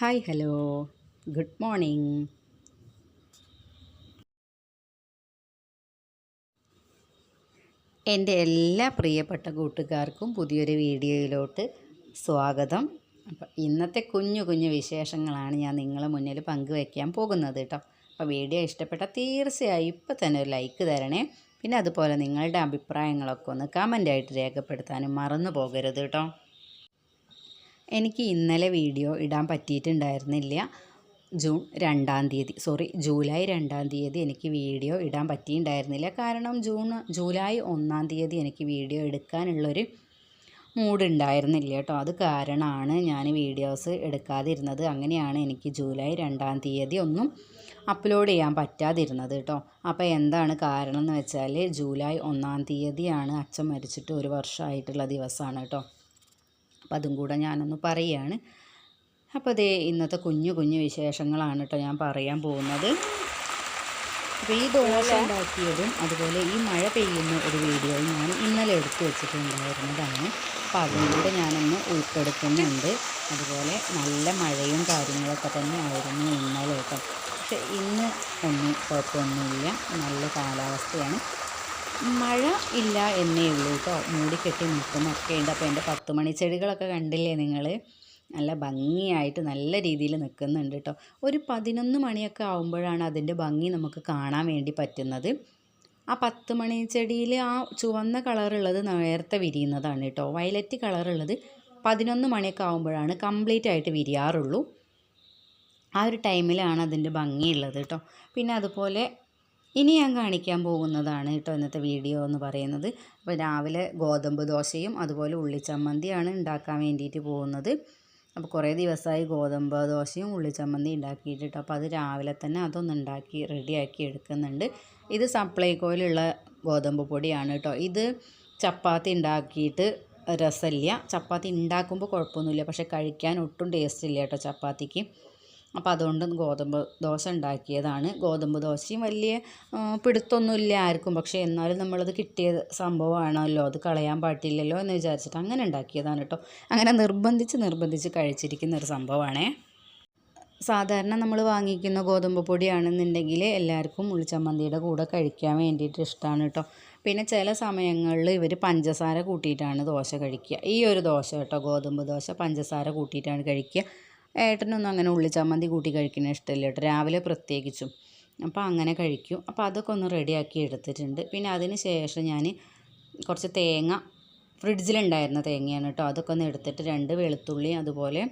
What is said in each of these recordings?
Hi hello good morning എന്റെ എല്ലാ പ്രിയപ്പെട്ട കൂട്ടുകാർക്കും പുതിയൊരു വീഡിയോയിലോട്ട് സ്വാഗതം. അപ്പം ഇന്നത്തെ കുഞ്ഞു കുഞ്ഞു വിശേഷങ്ങളാണ് ഞാൻ നിങ്ങളെ മുന്നിൽ പങ്കുവയ്ക്കാൻ പോകുന്നത് കേട്ടോ. അപ്പോൾ വീഡിയോ ഇഷ്ടപ്പെട്ടാൽ തീർച്ചയായും ഇപ്പം തന്നെ ഒരു ലൈക്ക് തരണേ. പിന്നെ അതുപോലെ നിങ്ങളുടെ അഭിപ്രായങ്ങളൊക്കെ ഒന്ന് കമന്റായിട്ട് രേഖപ്പെടുത്താനും മറന്നു പോകരുത് കേട്ടോ. എനിക്ക് ഇന്നലെ വീഡിയോ ഇടാൻ പറ്റിയിട്ടുണ്ടായിരുന്നില്ല. ജൂൺ രണ്ടാം തീയതി സോറി ജൂലൈ രണ്ടാം തീയതി എനിക്ക് വീഡിയോ ഇടാൻ പറ്റിയിട്ടുണ്ടായിരുന്നില്ല. കാരണം ജൂൺ ജൂലൈ ഒന്നാം തീയതി എനിക്ക് വീഡിയോ എടുക്കാനുള്ളൊരു മൂഡ് ഉണ്ടായിരുന്നില്ല കേട്ടോ. അത് കാരണമാണ് ഞാൻ വീഡിയോസ് എടുക്കാതിരുന്നത്. അങ്ങനെയാണ് എനിക്ക് ജൂലൈ രണ്ടാം തീയതി ഒന്നും അപ്ലോഡ് ചെയ്യാൻ പറ്റാതിരുന്നത് കേട്ടോ. അപ്പോൾ എന്താണ് കാരണം എന്ന് വെച്ചാൽ ജൂലൈ ഒന്നാം തീയതിയാണ് അച്ഛൻ മരിച്ചിട്ട് ഒരു വർഷമായിട്ടുള്ള ദിവസമാണ് കേട്ടോ. അപ്പം അതും കൂടെ ഞാനൊന്ന് പറയുകയാണ് അപ്പോൾ അതേ ഇന്നത്തെ കുഞ്ഞു കുഞ്ഞു വിശേഷങ്ങളാണ് കേട്ടോ ഞാൻ പറയാൻ പോകുന്നത്. അപ്പോൾ ഈ ദോശ ഉണ്ടാക്കിയതും അതുപോലെ ഈ മഴ പെയ്യുന്ന ഒരു വീഡിയോ ഞാൻ ഇന്നലെ എടുത്തു വെച്ചിട്ടുണ്ടായിരുന്നതാണ്. അപ്പോൾ അതും കൂടെ ഞാനൊന്ന് ഉൾപ്പെടുത്തുന്നുണ്ട്. അതുപോലെ നല്ല മഴയും കാര്യങ്ങളൊക്കെ തന്നെ ആയിരുന്നു ഇന്നലെ കേട്ടോ പക്ഷേ ഇന്ന് ഒന്നും കുഴപ്പമൊന്നുമില്ല. നല്ല കാലാവസ്ഥയാണ്. മഴ ഇല്ല എന്നേ ഉള്ളൂ കേട്ടോ. മൂടിക്കെട്ടി നിൽക്കുന്നൊക്കെ ഉണ്ട്. അപ്പോൾ എന്റെ പത്ത് മണി ചെടികളൊക്കെ കണ്ടില്ലേ നിങ്ങൾ? നല്ല ഭംഗിയായിട്ട് നല്ല രീതിയിൽ നിൽക്കുന്നുണ്ട് കേട്ടോ. ഒരു പതിനൊന്ന് മണിയൊക്കെ ആകുമ്പോഴാണ് അതിന്റെ ഭംഗി നമുക്ക് കാണാൻ വേണ്ടി പറ്റുന്നത്. ആ പത്ത് മണി ചെടിയിൽ ആ ചുവന്ന കളറുള്ളത് നേരത്തെ വിരിയുന്നതാണ് കേട്ടോ. വയലറ്റ് കളറുള്ളത് പതിനൊന്ന് മണിയൊക്കെ ആകുമ്പോഴാണ് കംപ്ലീറ്റ് ആയിട്ട് വിരിയാറുള്ളൂ. ആ ഒരു ടൈമിലാണ് അതിന്റെ ഭംഗിയുള്ളത് കേട്ടോ. പിന്നെ അതുപോലെ ഇനി ഞാൻ കാണിക്കാൻ പോകുന്നതാണ് കേട്ടോ ഇന്നത്തെ വീഡിയോ എന്ന് പറയുന്നത്. അപ്പോൾ രാവിലെ ഗോതമ്പ് ദോശയും അതുപോലെ ഉള്ളിച്ചമ്മന്തിയാണ് ഉണ്ടാക്കാൻ വേണ്ടിയിട്ട് പോകുന്നത്. അപ്പോൾ കുറേ ദിവസമായി ഗോതമ്പ് ദോശയും ഉള്ളിച്ചമ്മന്തി ഉണ്ടാക്കിയിട്ടിട്ട് അപ്പോൾ അത് രാവിലെ തന്നെ അതൊന്ന് ഉണ്ടാക്കി റെഡിയാക്കി എടുക്കുന്നുണ്ട്. ഇത് സപ്ലൈകോയിലുള്ള ഗോതമ്പ് പൊടിയാണ് കേട്ടോ. ഇത് ചപ്പാത്തി ഉണ്ടാക്കിയിട്ട് രസമില്ല. ചപ്പാത്തി ഉണ്ടാക്കുമ്പോൾ കുഴപ്പമൊന്നുമില്ല. പക്ഷേ കഴിക്കാൻ ഒട്ടും ടേസ്റ്റ് ഇല്ല കേട്ടോ ചപ്പാത്തിക്ക്. അപ്പോൾ അതുകൊണ്ട് ഗോതമ്പ് ദോശ ഉണ്ടാക്കിയതാണ്. ഗോതമ്പ് ദോശയും വലിയ പിടുത്തൊന്നുമില്ല ആർക്കും. പക്ഷേ എന്നാലും നമ്മളത് കിട്ടിയ സംഭവമാണല്ലോ. അത് കളയാൻ പാടില്ലല്ലോ എന്ന് വിചാരിച്ചിട്ട് അങ്ങനെ ഉണ്ടാക്കിയതാണ് കേട്ടോ. അങ്ങനെ നിർബന്ധിച്ച് നിർബന്ധിച്ച് കഴിച്ചിരിക്കുന്ന ഒരു സംഭവമാണേ. സാധാരണ നമ്മൾ വാങ്ങിക്കുന്ന ഗോതമ്പ് പൊടിയാണെന്നുണ്ടെങ്കിൽ എല്ലാവർക്കും ഉള്ളിച്ചമ്മന്തിയുടെ കൂടെ കഴിക്കാൻ വേണ്ടിയിട്ട് ഇഷ്ടമാണ് കേട്ടോ. പിന്നെ ചില സമയങ്ങളിൽ ഇവർ പഞ്ചസാര കൂട്ടിയിട്ടാണ് ദോശ കഴിക്കുക. ഈ ഒരു ദോശ കേട്ടോ ഗോതമ്പ് ദോശ പഞ്ചസാര കൂട്ടിയിട്ടാണ് കഴിക്കുക. ഏട്ടനൊന്നും അങ്ങനെ ഉള്ളിച്ചമ്മന്തി കൂട്ടി കഴിക്കുന്ന ഇഷ്ടമില്ല കേട്ടോ. രാവിലെ പ്രത്യേകിച്ചും. അപ്പോൾ അങ്ങനെ കഴിക്കും. അപ്പോൾ അതൊക്കെ ഒന്ന് റെഡിയാക്കി എടുത്തിട്ടുണ്ട്. പിന്നെ അതിന് ശേഷം ഞാൻ കുറച്ച് തേങ്ങ ഫ്രിഡ്ജിലുണ്ടായിരുന്ന തേങ്ങയാണ് കേട്ടോ. അതൊക്കെ ഒന്ന് എടുത്തിട്ട് രണ്ട് വെളുത്തുള്ളിയും അതുപോലെ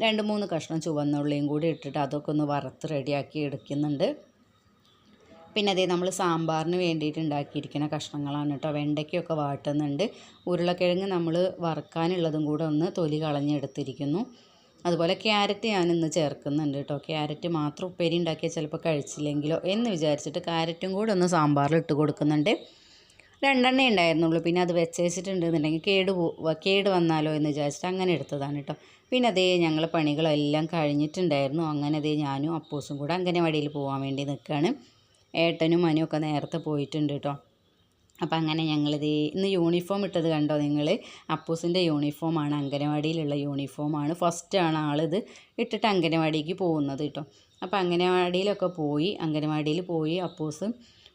രണ്ട് മൂന്ന് കഷ്ണം ചുവന്നുള്ളിയും കൂടി ഇട്ടിട്ട് അതൊക്കെ ഒന്ന് വറുത്ത് റെഡിയാക്കി എടുക്കുന്നുണ്ട്. പിന്നെ അതേ നമ്മൾ സാമ്പാറിന് വേണ്ടിയിട്ട് ഉണ്ടാക്കിയിരിക്കുന്ന കഷ്ണങ്ങളാണ് കേട്ടോ. വെണ്ടയ്ക്കൊക്കെ വാട്ടുന്നുണ്ട്. ഉരുളക്കിഴങ്ങ് നമ്മൾ വറുക്കാനുള്ളതും കൂടെ ഒന്ന് തൊലി കളഞ്ഞെടുത്തിരിക്കുന്നു. അതുപോലെ ക്യാരറ്റ് ഞാനിന്ന് ചേർക്കുന്നുണ്ട് കേട്ടോ. ക്യാരറ്റ് മാത്രം ഉപ്പേരി ഉണ്ടാക്കിയാൽ ചിലപ്പോൾ കഴിച്ചില്ലെങ്കിലോ എന്ന് വിചാരിച്ചിട്ട് ക്യാരറ്റും കൂടെ ഒന്ന് സാമ്പാറിൽ ഇട്ട് കൊടുക്കുന്നുണ്ട്. രണ്ടെണ്ണേ ഉണ്ടായിരുന്നുള്ളൂ. പിന്നെ അത് വെച്ചേച്ചിട്ടുണ്ടെന്നുണ്ടെങ്കിൽ കേട് പോ കേട് വന്നാലോ എന്ന് വിചാരിച്ചിട്ട് അങ്ങനെ എടുത്തതാണ് കേട്ടോ. പിന്നെ അതേ ഞങ്ങൾ പണികളെല്ലാം കഴിഞ്ഞിട്ടുണ്ടായിരുന്നു. അങ്ങനെ അതേ ഞാനും അപ്പൂസും കൂടെ അംഗനവാടിയിൽ പോകാൻ വേണ്ടി നിൽക്കുകയാണ്. ഏട്ടനും മനുവൊക്കെ നേരത്തെ പോയിട്ടുണ്ട് കേട്ടോ. അപ്പം അങ്ങനെ ഞങ്ങളിത് ഇന്ന് യൂണിഫോം ഇട്ടത് കണ്ടോ നിങ്ങൾ? അപ്പൂസിന്റെ യൂണിഫോമാണ് അംഗനവാടിയിലുള്ള യൂണിഫോമാണ് ഫസ്റ്റാണ് ആളിത് ഇട്ടിട്ട് അംഗനവാടിക്ക് പോകുന്നത് കേട്ടോ. അപ്പോൾ അംഗനവാടിയിലൊക്കെ പോയി അംഗനവാടിയിൽ പോയി അപ്പൂസ്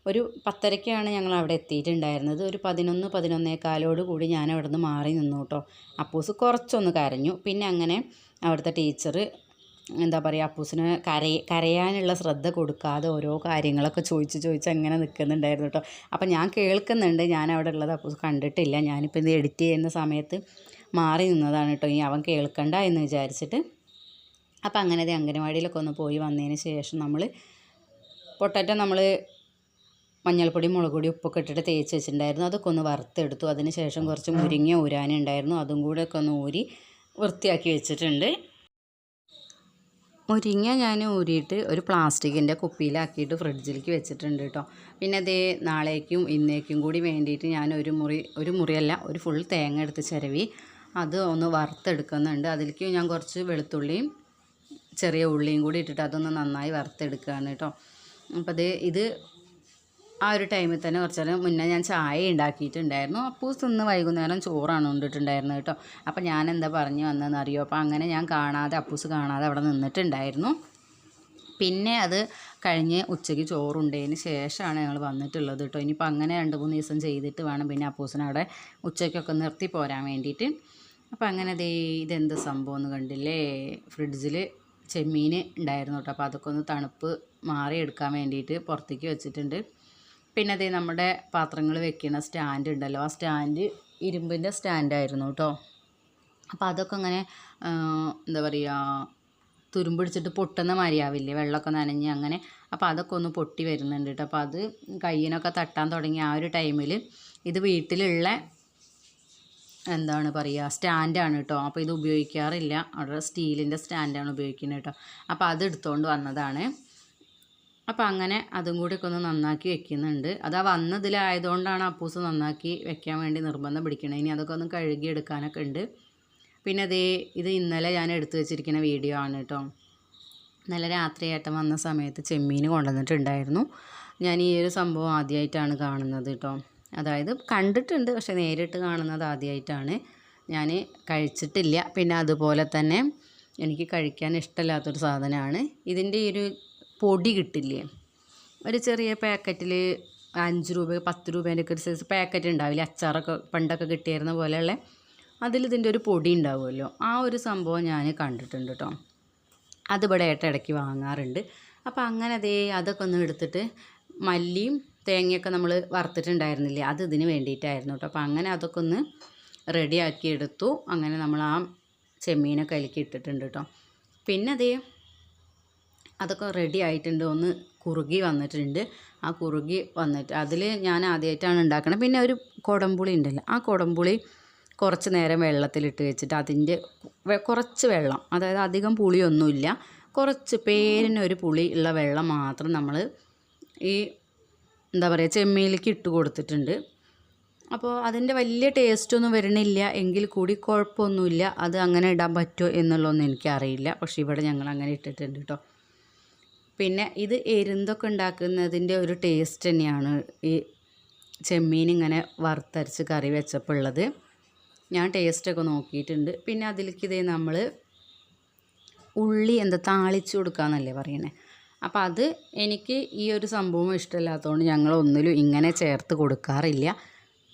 ഒരു പത്തരയ്ക്കാണ് ഞങ്ങൾ അവിടെ എത്തിയിട്ടുണ്ടായിരുന്നത്. ഒരു പതിനൊന്ന് പതിനൊന്നേക്കാലോട് കൂടി ഞാൻ അവിടെ നിന്ന് മാറി നിന്നു കേട്ടോ. അപ്പൂസ് കുറച്ചൊന്ന് കരഞ്ഞു. പിന്നെ അങ്ങനെ അവിടുത്തെ ടീച്ചർ എന്താ പറയുക അപ്പൂസിന് കരയ കരയാനുള്ള ശ്രദ്ധ കൊടുക്കാതെ ഓരോ കാര്യങ്ങളൊക്കെ ചോദിച്ച് ചോദിച്ച് അങ്ങനെ നിൽക്കുന്നുണ്ടായിരുന്നു കേട്ടോ അപ്പം ഞാൻ കേൾക്കുന്നുണ്ട് ഞാൻ അവിടെ ഉള്ളത് അപ്പൂസ് കണ്ടിട്ടില്ല. ഞാനിപ്പോൾ ഇത് എഡിറ്റ് ചെയ്യുന്ന സമയത്ത് മാറി നിന്നതാണ് കേട്ടോ ഇനി അവൻ കേൾക്കണ്ട എന്ന് വിചാരിച്ചിട്ട്. അപ്പം അങ്ങനെ അത് അംഗനവാടിയിലൊക്കെ ഒന്ന് പോയി വന്നതിന് ശേഷം നമ്മൾ പൊട്ടറ്റ നമ്മൾ മഞ്ഞൾപ്പൊടി മുളക് പൊടി ഉപ്പൊക്കെ ഇട്ടിട്ട് തേച്ച് വെച്ചിട്ടുണ്ടായിരുന്നു. അതൊക്കെ ഒന്ന് വറുത്തെടുത്തു. അതിന് ശേഷം കുറച്ച് മുരിങ്ങ ഊരാനുണ്ടായിരുന്നു അതും കൂടെ ഒക്കെ ഒന്ന് ഊരി വൃത്തിയാക്കി വെച്ചിട്ടുണ്ട്. മുരിങ്ങ ഞാൻ ഊരിയിട്ട് ഒരു പ്ലാസ്റ്റിക്കിന്റെ കുപ്പിയിലാക്കിയിട്ട് ഫ്രിഡ്ജിലേക്ക് വെച്ചിട്ടുണ്ട് കേട്ടോ. പിന്നെ അതേ നാളേക്കും ഇന്നേക്കും കൂടി വേണ്ടിയിട്ട് ഞാൻ ഒരു മുറി ഒരു മുറിയല്ല ഒരു ഫുൾ തേങ്ങ എടുത്ത് ചിരവി. അത് ഒന്ന് വറുത്തെടുക്കുന്നുണ്ട്. അതിലേക്ക് ഞാൻ കുറച്ച് വെളുത്തുള്ളിയും ചെറിയ ഉള്ളിയും കൂടി ഇട്ടിട്ട് അതൊന്ന് നന്നായി വറുത്തെടുക്കുകയാണ് കേട്ടോ. അപ്പോൾ അത് ഇത് ആ ഒരു ടൈമിൽ തന്നെ കുറച്ച് നേരം മുന്നേ ഞാൻ ചായ ഉണ്ടാക്കിയിട്ടുണ്ടായിരുന്നു. അപ്പൂസ് ഇന്ന് വൈകുന്നേരം ചോറാണ് കൊണ്ടിട്ടുണ്ടായിരുന്നത് കേട്ടോ. അപ്പോൾ ഞാൻ എന്താ പറഞ്ഞു വന്നതെന്ന് അറിയോ അപ്പോൾ അങ്ങനെ ഞാൻ കാണാതെ അപ്പൂസ് കാണാതെ അവിടെ നിന്നിട്ടുണ്ടായിരുന്നു. പിന്നെ അത് കഴിഞ്ഞ് ഉച്ചയ്ക്ക് ചോറുണ്ടതിന് ശേഷമാണ് ഞങ്ങൾ വന്നിട്ടുള്ളത് കേട്ടോ. ഇനിയിപ്പോൾ അങ്ങനെ രണ്ട് മൂന്ന് ദിവസം ചെയ്തിട്ട് വേണം പിന്നെ അപ്പൂസിനെ അവിടെ ഉച്ചയ്ക്കൊക്കെ നിർത്തി പോരാൻ വേണ്ടിയിട്ട്. അപ്പോൾ അങ്ങനെ ദേ ഇതെന്ത് സംഭവം എന്ന് കണ്ടില്ലേ? ഫ്രിഡ്ജിൽ ചെമ്മീൻ ഉണ്ടായിരുന്നു കേട്ടോ. അപ്പോൾ അതൊക്കെ ഒന്ന് തണുപ്പ് മാറിയെടുക്കാൻ വേണ്ടിയിട്ട് പുറത്തേക്ക് വെച്ചിട്ടുണ്ട്. പിന്നെ അതേ നമ്മുടെ പാത്രങ്ങൾ വെക്കുന്ന സ്റ്റാൻഡ് ഉണ്ടല്ലോ. ആ സ്റ്റാൻഡ് ഇരുമ്പിന്റെ സ്റ്റാൻഡായിരുന്നു കേട്ടോ അപ്പോൾ അതൊക്കെ അങ്ങനെ എന്താ പറയുക തുരുമ്പിടിച്ചിട്ട് പൊട്ടുന്ന മാതിരിയാവില്ലേ? വെള്ളമൊക്കെ നനഞ്ഞ് അങ്ങനെ. അപ്പോൾ അതൊക്കെ ഒന്ന് പൊട്ടി വരുന്നുണ്ട് കേട്ടോ അപ്പോൾ അത് കയ്യിനൊക്കെ തട്ടാൻ തുടങ്ങിയ ആ ഒരു ടൈമിൽ ഇത് വീട്ടിലുള്ള എന്താണ് പറയുക സ്റ്റാൻഡാണ് കേട്ടോ അപ്പോൾ ഇത് ഉപയോഗിക്കാറില്ല. അവിടെ സ്റ്റീലിന്റെ സ്റ്റാൻഡാണ് ഉപയോഗിക്കുന്നത് കേട്ടോ അപ്പോൾ അത് എടുത്തുകൊണ്ട് വന്നതാണ്. അപ്പോൾ അങ്ങനെ അതും കൂടി ഒക്കെ ഒന്ന് നന്നാക്കി വെക്കുന്നുണ്ട്. അത് വന്നതിലായതുകൊണ്ടാണ് അപ്പൂസ് നന്നാക്കി വെക്കാൻ വേണ്ടി നിർബന്ധം പിടിക്കണത് ഇനി അതൊക്കെ ഒന്ന് കഴുകി എടുക്കാനൊക്കെ ഉണ്ട്. പിന്നെ അതേ ഇത് ഇന്നലെ ഞാൻ എടുത്തു വെച്ചിരിക്കുന്ന വീഡിയോ ആണ് കേട്ടോ ഇന്നലെ രാത്രി ഏട്ടൻ വന്ന സമയത്ത് ചെമ്മീൻ കൊണ്ടുവന്നിട്ടുണ്ടായിരുന്നു. ഞാൻ ഈ ഒരു സംഭവം ആദ്യമായിട്ടാണ് കാണുന്നത് കേട്ടോ അതായത് കണ്ടിട്ടുണ്ട് പക്ഷെ നേരിട്ട് കാണുന്നത് ആദ്യമായിട്ടാണ് ഞാൻ കഴിച്ചിട്ടില്ല. പിന്നെ അതുപോലെ തന്നെ എനിക്ക് കഴിക്കാൻ ഇഷ്ടമില്ലാത്തൊരു സാധനമാണ്. ഇതിന്റെ ഈ ഒരു പൊടി കിട്ടില്ലേ? ഒരു ചെറിയ പാക്കറ്റിൽ അഞ്ച് രൂപ പത്ത് രൂപേന്റെ ഒക്കെ ഒരു സൈസ് പാക്കറ്റ് ഉണ്ടാവില്ലേ? അച്ചാറൊക്കെ പണ്ടൊക്കെ കിട്ടിയിരുന്ന പോലെയുള്ള അതിൽ ഇതിന്റെ ഒരു പൊടി ഉണ്ടാവുമല്ലോ. ആ ഒരു സംഭവം ഞാൻ കണ്ടിട്ടുണ്ട് കേട്ടോ. അതിവിടെ ഏട്ട ഇടയ്ക്ക് വാങ്ങാറുണ്ട്. അപ്പോൾ അങ്ങനെ അതേ അതൊക്കെ ഒന്ന് എടുത്തിട്ട് മല്ലിയും തേങ്ങയൊക്കെ നമ്മൾ വറുത്തിട്ടുണ്ടായിരുന്നില്ലേ? അത് ഇതിന് വേണ്ടിയിട്ടായിരുന്നു കേട്ടോ. അപ്പോൾ അങ്ങനെ അതൊക്കെ ഒന്ന് റെഡിയാക്കി എടുത്തു. അങ്ങനെ നമ്മൾ ആ ചെമ്മീനൊക്കെ അതിലേക്ക് ഇട്ടിട്ടുണ്ട് കേട്ടോ. പിന്നെ അതേ അതൊക്കെ റെഡി ആയിട്ടുണ്ട്. ഒന്ന് കുറുകി വന്നിട്ടുണ്ട്. ആ കുറുകി വന്നിട്ട് അതിൽ ഞാൻ ആദ്യമായിട്ടാണ് ഉണ്ടാക്കുന്നത് പിന്നെ ഒരു കുടംപുളി ഉണ്ടല്ലോ. ആ കുടംപുളി കുറച്ച് നേരം വെള്ളത്തിലിട്ട് വെച്ചിട്ട് അതിന്റെ കുറച്ച് വെള്ളം അതായത് അധികം പുളിയൊന്നുമില്ല. കുറച്ച് പേരിനൊരു പുളി ഉള്ള വെള്ളം മാത്രം നമ്മൾ ഈ എന്താ പറയുക ചെമ്മീലിക്ക് ഇട്ട് കൊടുത്തിട്ടുണ്ട്. അപ്പോൾ അതിന്റെ വലിയ ടേസ്റ്റൊന്നും വരണില്ല. എങ്കിൽ കൂടി കുഴപ്പമൊന്നുമില്ല. അത് അങ്ങനെ ഇടാൻ പറ്റുമോ എന്നുള്ളതൊന്നും എനിക്കറിയില്ല. പക്ഷേ ഇവിടെ ഞങ്ങൾ അങ്ങനെ ഇട്ടിട്ടുണ്ട് കേട്ടോ പിന്നെ ഇത് എരുന്തൊക്കെ ഉണ്ടാക്കുന്നതിന്റെ ഒരു ടേസ്റ്റ് തന്നെയാണ് ഈ ചെമ്മീൻ ഇങ്ങനെ വറുത്തരച്ച് കറി വെച്ചപ്പോൾ ഉള്ളത്. ഞാൻ ടേസ്റ്റൊക്കെ നോക്കിയിട്ടുണ്ട്. പിന്നെ അതിലേക്ക് ഇതേ നമ്മൾ ഉള്ളി എന്താ താളിച്ചു കൊടുക്കാന്നല്ലേ പറയണേ. അപ്പോൾ അത് എനിക്ക് ഈ ഒരു സംഭവം ഇഷ്ടമില്ലാത്തതുകൊണ്ട് ഞങ്ങൾ ഒന്നിലും ഇങ്ങനെ ചേർത്ത് കൊടുക്കാറില്ല.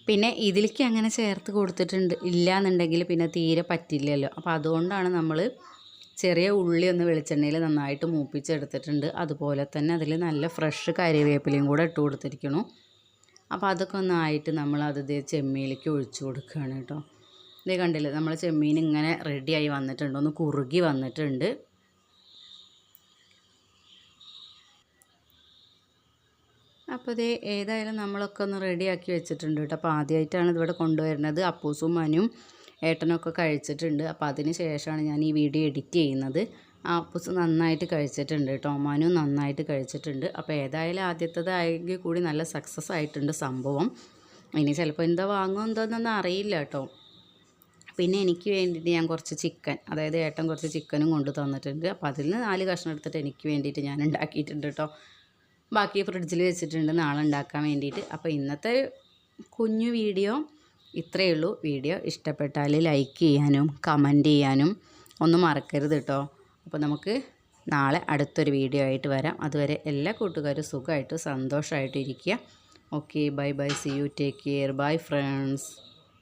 പിന്നെ ഇതിലേക്ക് അങ്ങനെ ചേർത്ത് കൊടുത്തിട്ടുണ്ട് ഇല്ല എന്നുണ്ടെങ്കിൽ പിന്നെ തീരെ പറ്റില്ലല്ലോ. അപ്പോൾ അതുകൊണ്ടാണ് നമ്മൾ ചെറിയ ഉള്ളി ഒന്ന് വെളിച്ചെണ്ണയിൽ നന്നായിട്ട് മൂപ്പിച്ചെടുത്തിട്ടുണ്ട്. അതുപോലെ തന്നെ അതിൽ നല്ല ഫ്രഷ് കറിവേപ്പിലയും കൂടെ ഇട്ട് കൊടുത്തിരിക്കണു. അപ്പോൾ അതൊക്കെ ഒന്നായിട്ട് നമ്മൾ അത് ഇതേ ചെമ്മീനിലേക്ക് ഒഴിച്ചു കൊടുക്കുകയാണ് കേട്ടോ. ഇതേ കണ്ടില്ലേ നമ്മൾ ചെമ്മീൻ ഇങ്ങനെ റെഡിയായി വന്നിട്ടുണ്ട് ഒന്ന് കുറുകി വന്നിട്ടുണ്ട്. അപ്പോൾ ഇത് ഏതായാലും നമ്മളൊക്കെ ഒന്ന് റെഡിയാക്കി വെച്ചിട്ടുണ്ട് കേട്ടോ. അപ്പോൾ ആദ്യമായിട്ടാണ് ഇതിവിടെ കൊണ്ടുവരുന്നത്. അപ്പൂസും മനും ഏട്ടനൊക്കെ കഴിച്ചിട്ടുണ്ട്. അപ്പോൾ അതിന് ശേഷമാണ് ഞാൻ ഈ വീഡിയോ എഡിറ്റ് ചെയ്യുന്നത്. ആ അപ്പുസ് നന്നായിട്ട് കഴിച്ചിട്ടുണ്ട് കേട്ടോ. മാനും നന്നായിട്ട് കഴിച്ചിട്ടുണ്ട്. അപ്പോൾ ഏതായാലും ആദ്യത്തേതായെങ്കിൽ കൂടി നല്ല സക്സസ് ആയിട്ടുണ്ട് സംഭവം. ഇനി ചിലപ്പോൾ എന്താ വാങ്ങും എന്തോന്നൊന്നും അറിയില്ല കേട്ടോ. പിന്നെ എനിക്ക് വേണ്ടിയിട്ട് ഞാൻ കുറച്ച് ചിക്കൻ അതായത് ഏട്ടൻ കുറച്ച് ചിക്കനും കൊണ്ട് തന്നിട്ടുണ്ട്. അപ്പോൾ അതിൽ നിന്ന് നാല് കഷ്ണം എടുത്തിട്ട് എനിക്ക് വേണ്ടിയിട്ട് ഞാൻ ഉണ്ടാക്കിയിട്ടുണ്ട് കേട്ടോ. ബാക്കി ഫ്രിഡ്ജിൽ വെച്ചിട്ടുണ്ട്. നാളെ ഉണ്ടാക്കാൻ വേണ്ടിയിട്ട്. അപ്പോൾ ഇന്നത്തെ കുഞ്ഞു വീഡിയോ ഇത്രയേ ഉള്ളൂ. വീഡിയോ ഇഷ്ടപ്പെട്ടാൽ ലൈക്ക് ചെയ്യാനും കമന്റ് ചെയ്യാനും ഒന്നും മറക്കരുത് കേട്ടോ അപ്പോൾ നമുക്ക് നാളെ അടുത്തൊരു വീഡിയോ ആയിട്ട് വരാം. അതുവരെ എല്ലാ കൂട്ടുകാരും സുഖമായിട്ട് സന്തോഷമായിട്ട് ഇരിക്കുക okay bye bye see you take care bye friends